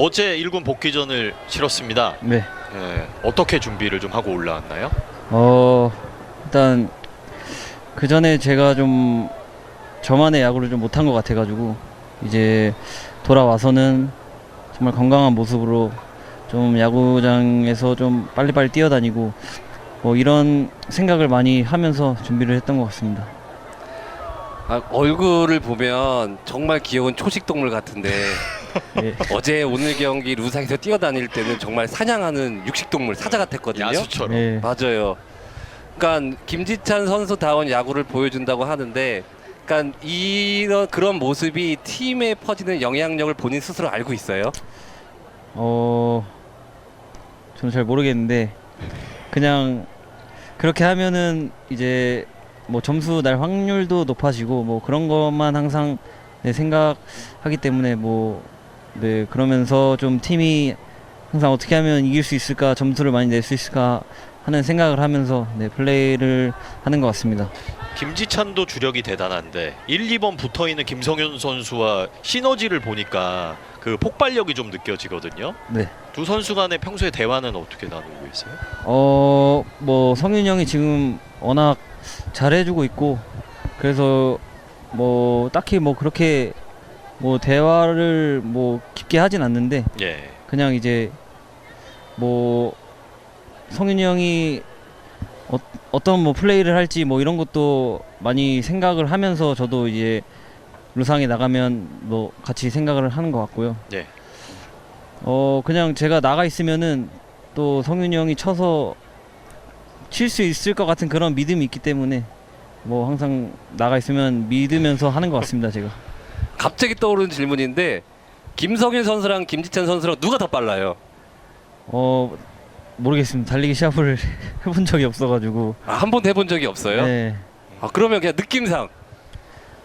어제 1군 복귀전을 치렀습니다. 네. 예, 어떻게 준비를 좀 하고 올라왔나요? 어 일단 그 전에 제가 좀 저만의 야구를 좀 못한 것 같아가지고 이제 돌아와서는 정말 건강한 모습으로 좀 야구장에서 좀 빨리빨리 뛰어다니고 뭐 이런 생각을 많이 하면서 준비를 했던 것 같습니다. 아, 얼굴을 보면 정말 귀여운 초식 동물 같은데 예. 어제 오늘 경기 루상에서 뛰어다닐 때는 정말 사냥하는 육식 동물 사자 같았거든요. 야수처럼. 예. 맞아요. 그러니까 김지찬 선수다운 야구를 보여준다고 하는데, 그러니까 이런 그런 모습이 팀에 퍼지는 영향력을 본인 스스로 알고 있어요. 어 저는 잘 모르겠는데 그냥 그렇게 하면은 이제 뭐 점수 날 확률도 높아지고 뭐 그런 것만 항상 네, 생각하기 때문에 뭐 네, 그러면서 좀 팀이 항상 어떻게 하면 이길 수 있을까 점수를 많이 낼 수 있을까 하는 생각을 하면서 네, 플레이를 하는 것 같습니다. 김지찬도 주력이 대단한데 1, 2번 붙어 있는 김성현 선수와 시너지를 보니까 그 폭발력이 좀 느껴지거든요. 네. 두 선수 간의 평소에 대화는 어떻게 나누고 있어요? 어, 뭐 성윤 형이 지금 워낙 잘해주고 있고 그래서 뭐 딱히 뭐 그렇게 뭐 대화를 뭐 깊게 하진 않는데 예. 그냥 이제 뭐 성윤이 형이 어, 어떤 뭐 플레이를 할지 뭐 이런 것도 많이 생각을 하면서 저도 이제 루상에 나가면 뭐 같이 생각을 하는 것 같고요. 예. 어 그냥 제가 나가 있으면은 또 성윤이 형이 쳐서 칠 수 있을 것 같은 그런 믿음이 있기 때문에 뭐 항상 나가 있으면 믿으면서 하는 것 같습니다 제가. 갑자기 떠오르는 질문인데 김성일 선수랑 김지찬 선수랑 누가 더 빨라요? 어 모르겠습니다. 달리기 시합을 해본 적이 없어가지고. 아, 한 번도 해본 적이 없어요. 네. 아, 그러면 그냥 느낌상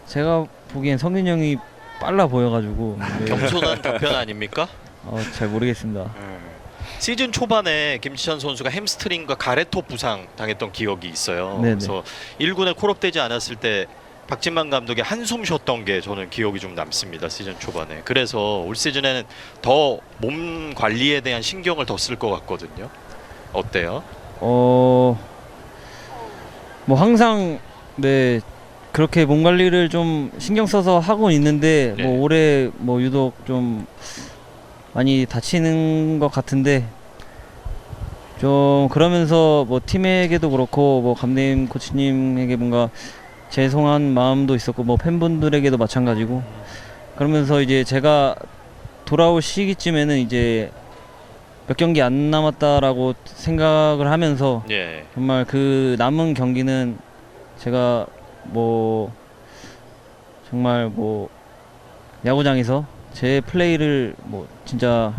제가 보기엔 성윤이 형이 빨라 보여가지고. 네. 겸손한 답변 아닙니까? 어, 잘 모르겠습니다. 시즌 초반에 김지찬 선수가 햄스트링과 가래토 부상 당했던 기억이 있어요. 네네. 그래서 1군에 콜업되지 않았을 때 박진만 감독이 한숨 쉬었던 게 저는 기억이 좀 남습니다. 시즌 초반에. 그래서 올 시즌에는 더 몸 관리에 대한 신경을 더 쓸 것 같거든요. 어때요? 어, 뭐 항상 네 그렇게 몸 관리를 좀 신경 써서 하고 있는데 네. 뭐 올해 뭐 유독 좀 많이 다치는 것 같은데 좀 그러면서 뭐 팀에게도 그렇고 뭐 감독님 코치님에게 뭔가 죄송한 마음도 있었고 뭐 팬분들에게도 마찬가지고 그러면서 이제 제가 돌아올 시기쯤에는 이제 몇 경기 안 남았다라고 생각을 하면서 예. 정말 그 남은 경기는 제가 뭐 정말 뭐 야구장에서 제 플레이를 뭐 진짜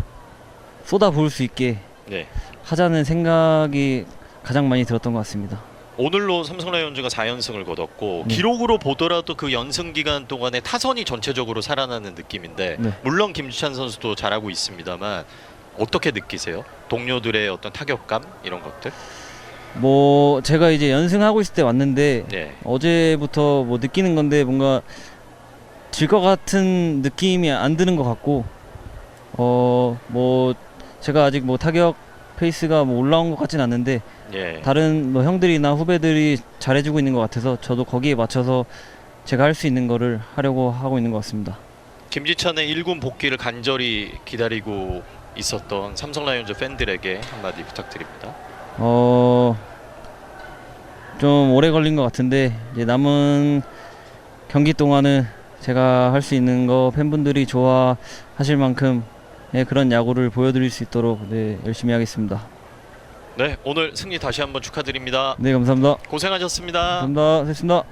쏟아 부을 수 있게 네. 하자는 생각이 가장 많이 들었던 것 같습니다. 오늘로 삼성 라이온즈가 4연승을 거뒀고 네. 기록으로 보더라도 그 연승 기간 동안에 타선이 전체적으로 살아나는 느낌인데 네. 물론 김주찬 선수도 잘하고 있습니다만 어떻게 느끼세요? 동료들의 어떤 타격감 이런 것들? 뭐 제가 이제 연승하고 있을 때 왔는데 네. 어제부터 뭐 느끼는 건데 뭔가 질 것 같은 느낌이 안 드는 것 같고 어 뭐 제가 아직 뭐 타격 페이스가 뭐 올라온 것 같진 않는데 예. 다른 뭐 형들이나 후배들이 잘해주고 있는 것 같아서 저도 거기에 맞춰서 제가 할 수 있는 거를 하려고 하고 있는 것 같습니다. 김지찬의 1군 복귀를 간절히 기다리고 있었던 삼성 라이온즈 팬들에게 한마디 부탁드립니다. 어, 좀 오래 걸린 것 같은데 이제 남은 경기 동안은 제가 할 수 있는 거 팬분들이 좋아하실 만큼 예, 그런 야구를 보여드릴 수 있도록 네, 열심히 하겠습니다. 네, 오늘 승리 다시 한번 축하드립니다. 네, 감사합니다. 고생하셨습니다. 감사합니다. 됐습니다.